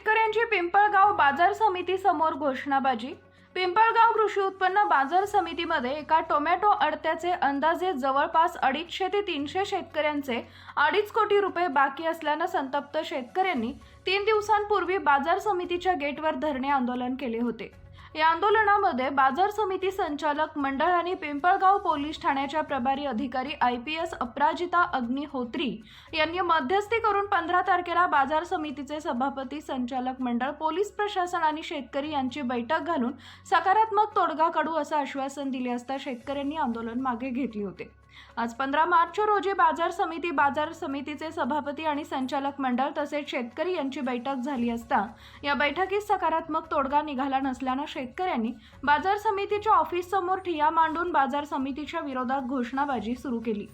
शेतकऱ्यांची पिंपळगाव बाजार समितीसमोर घोषणाबाजी. पिंपळगाव कृषी उत्पन्न बाजार समितीमध्ये एका टोमॅटो अडत्याचे अंदाजे जवळपास अडीचशे ते तीनशे शेतकऱ्यांचे अडीच कोटी रुपये बाकी असल्यानं संतप्त शेतकऱ्यांनी तीन दिवसांपूर्वी बाजार समितीच्या गेटवर धरणे आंदोलन केले होते. या आंदोलनामध्ये बाजार समिती संचालक मंडळ आणि पिंपळगाव पोलीस ठाण्याच्या प्रभारी अधिकारी I P S Aparajita Agnihotri यांनी मध्यस्थी करून पंधरा तारखेला बाजार समितीचे सभापती संचालक मंडळ पोलीस प्रशासन आणि शेतकरी यांची बैठक घालून सकारात्मक तोडगा काढू असं आश्वासन दिले असता शेतकऱ्यांनी आंदोलन मागे घेतले होते. आज पंधरा मार्च रोजी बाजार समिती बाजार समितीचे सभापती आणि संचालक मंडळ तसेच शेतकरी यांची बैठक झाली असता या बैठकीत सकारात्मक तोडगा निघाला नसल्यानं शेतकऱ्यांनी बाजार समितीच्या ऑफिस समोर ठिया मांडून बाजार समितीच्या विरोधात घोषणाबाजी सुरू केली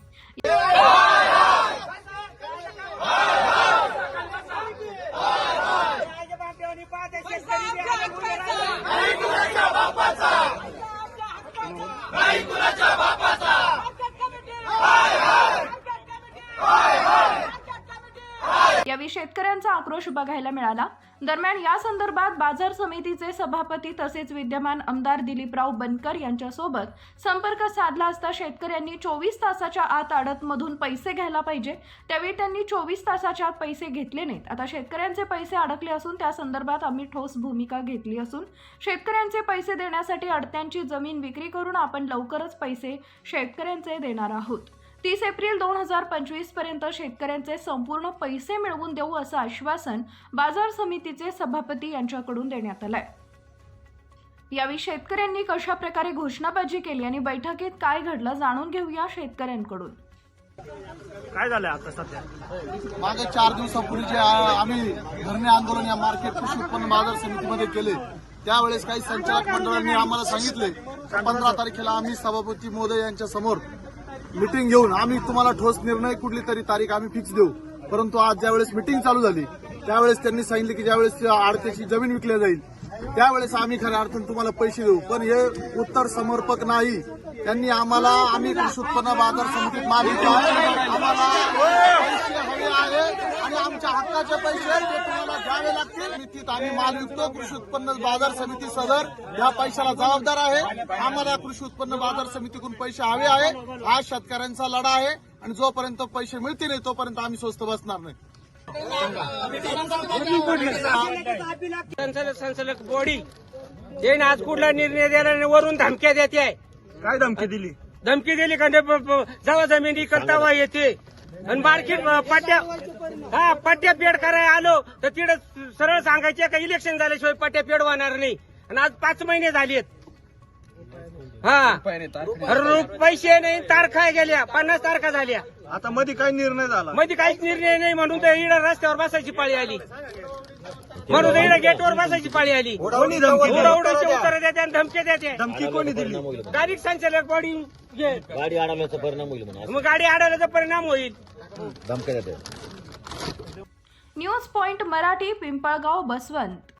बापाचा यावेळी शेतकऱ्यांचा आक्रोश बघायला मिळाला. दरम्यान या संदर्भात बाजार समितीचे सभापती तसेच विद्यमान आमदार दिलीपराव बनकर यांच्यासोबत संपर्क साधला असता शेतकऱ्यांनी चोवीस तासाच्या आत अडतमधून पैसे घ्यायला पाहिजे. त्यावेळी त्यांनी चोवीस तासाच्या आत पैसे घेतले नाहीत. आता शेतकऱ्यांचे पैसे अडकले असून त्या संदर्भात आम्ही ठोस भूमिका घेतली असून शेतकऱ्यांचे पैसे देण्यासाठी अडत्यांची जमीन विक्री करून आपण लवकरच पैसे शेतकऱ्यांचे देणार आहोत. तीस एप्रिल दोन हजार पंचवीसपर्यंत शेतकऱ्यांचे संपूर्ण पैसे मिळवून देऊ असं आश्वासन बाजार समितीचे सभापती यांच्याकडून देण्यात आलंय. यावेळी शेतकऱ्यांनी कशा प्रकारे घोषणाबाजी केली आणि बैठकीत काय घडलं जाणून घेऊया शेतकऱ्यांकडून. काय झालंय आता सध्या? मागे चार दिवसापूर्वी जे आ- आम्ही धरणे आंदोलन या मार्केट कृषी उत्पन्न बाजार समितीमध्ये केले त्यावेळेस काही संचालक मंडळांनी आम्हाला सांगितले पंधरा तारखेला आम्ही सभापती मोदय यांच्या समोर मिटिंग घेऊन आम्ही तुम्हाला ठोस निर्णय कुठली तरी तारीख आम्ही फिक्स देऊ. परंतु आज ज्यावेळेस मिटिंग चालू झाली त्यावेळेस त्यांनी सांगितले की ज्यावेळेस आडत्याची जमीन विकल्या जाईल त्यावेळेस आम्ही खऱ्या अर्थानं तुम्हाला पैसे देऊ. पण हे उत्तर समर्पक नाही. त्यांनी आम्हाला आम्ही कृषी उत्पन्न बाजार समितीत मागितलं. आम्हाला आणि आमच्या हक्काचे पैसे ते तुम्हाला द्यावे लागतील समितीत आम्ही माल विकतो कृषी उत्पन्न बाजार समिती सदर या पैशाला जबाबदार आहे. आम्हाला कृषी उत्पन्न बाजार समितीकडून पैसे हवे आहे. हा शेतकऱ्यांचा लढा आहे आणि जोपर्यंत पैसे मिळतील नाही तोपर्यंत आम्ही स्वस्त बसणार नाही. संचालक संचालक बॉडी जे आज कुठला निर्णय द्यायला आणि वरून धमक्या देते आहे. काय धमकी दिली? धमकी दिली का? प- प- जेव्हा जमिनी करतावा येते. आणि मार्केट पट्ट्या हा पट्ट्या पेड करायला आलो तर तिकडे सरळ सांगायचे का इलेक्शन झाल्याशिवाय पट्ट्या पेड होणार नाही. आणि आज पाच महिने झालेत. हा. पैसे नाही तारखा गेल्या पन्नास तारखा झाल्या. आता मध्ये काय निर्णय झाला. मध्ये काहीच निर्णय नाही म्हणून तर इकडे रस्त्यावर बसायची पाळी आली. म्हणून इकडे गेटवर बसायची पाळी आली. उत्तर देते आणि धमके देते धमकी कोणी दिली? तारीख संचालक बॉडी. गाडी अडवल्याचा परिणाम होईल मग गाडी अडवल्याचा परिणाम होईल. धमक्या देते न्यूज पॉइंट मराठी पिंपळगाव बसवंत.